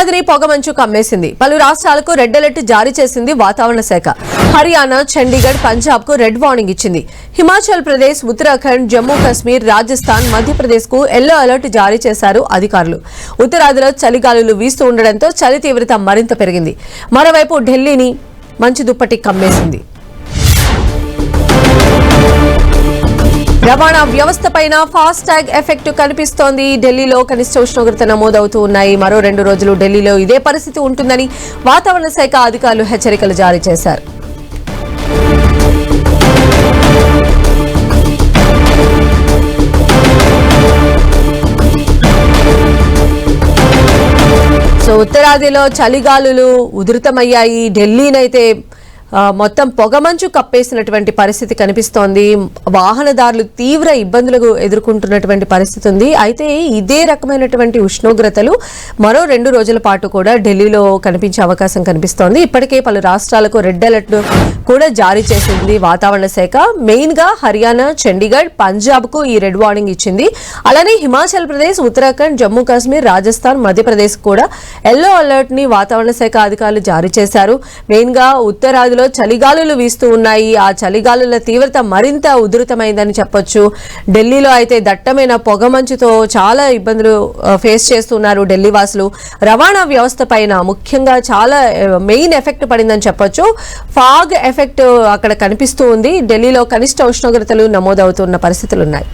ఉత్తరాదిని పొగమంచు కమ్మేసింది. పలు రాష్ట్రాలకు రెడ్ అలర్ట్ జారీ చేసింది వాతావరణ శాఖ. హర్యానా చండీగఢ్ పంజాబ్కు రెడ్ వార్నింగ్ ఇచ్చింది. హిమాచల్ ప్రదేశ్ ఉత్తరాఖండ్ జమ్మూ కాశ్మీర్ రాజస్థాన్ మధ్యప్రదేశ్కు ఎల్లో అలర్ట్ జారీ చేశారు అధికారులు. ఉత్తరాదిలో చలిగాలులు వీస్తూ ఉండడంతో చలి తీవ్రత మరింత పెరిగింది. మరోవైపు ఢిల్లీని మంచు దుప్పటి కమ్మేసింది. రవాణా వ్యవస్థ పైన ఫాస్ట్ ట్యాగ్ ఎఫెక్ట్ కనిపిస్తోంది. ఢిల్లీలో కనిష్ట ఉష్ణోగ్రత నమోదవుతూ ఉన్నాయి. మరో రెండు రోజులు ఢిల్లీలో ఇదే పరిస్థితి ఉంటుందని వాతావరణ శాఖ అధికారులు హెచ్చరికలు జారీ చేశారు. సో ఉత్తరాదిలో చలిగాలులు ఉధృతమయ్యాయి. ఢిల్లీనైతే మొత్తం పొగమంచు కప్పేసినటువంటి పరిస్థితి కనిపిస్తోంది. వాహనదారులు తీవ్ర ఇబ్బందులకు ఎదుర్కొంటున్నటువంటి పరిస్థితి ఉంది. అయితే ఇదే రకమైనటువంటి ఉష్ణోగ్రతలు మరో రెండు రోజుల పాటు కూడా ఢిల్లీలో కనిపించే అవకాశం కనిపిస్తోంది. ఇప్పటికే పలు రాష్ట్రాలకు రెడ్ అలర్ట్ కూడా జారీ చేసింది వాతావరణ శాఖ. మెయిన్గా హర్యానా చండీగఢ్ పంజాబ్కు ఈ రెడ్ వార్నింగ్ ఇచ్చింది. అలానే హిమాచల్ ప్రదేశ్ ఉత్తరాఖండ్ జమ్మూ కాశ్మీర్ రాజస్థాన్ మధ్యప్రదేశ్ కూడా ఎల్లో అలర్ట్ని వాతావరణ శాఖ అధికారులు జారీ చేశారు. మెయిన్గా ఉత్తరాదిలో చలిగాలులు వీస్తూ ఉన్నాయి. ఆ చలిగాలుల తీవ్రత మరింత ఉధృతమైందని చెప్పొచ్చు. ఢిల్లీలో అయితే దట్టమైన పొగమంచుతో చాలా ఇబ్బందులు ఫేస్ చేస్తున్నారు ఢిల్లీ వాసులు. రవాణా వ్యవస్థ పైన ముఖ్యంగా చాలా మెయిన్ ఎఫెక్ట్ పడిందని చెప్పొచ్చు. ఫాగ్ ఎఫెక్ట్ అక్కడ కనిపిస్తూ ఉంది. ఢిల్లీలో కనిష్ట ఉష్ణోగ్రతలు నమోదవుతున్న పరిస్థితులు ఉన్నాయి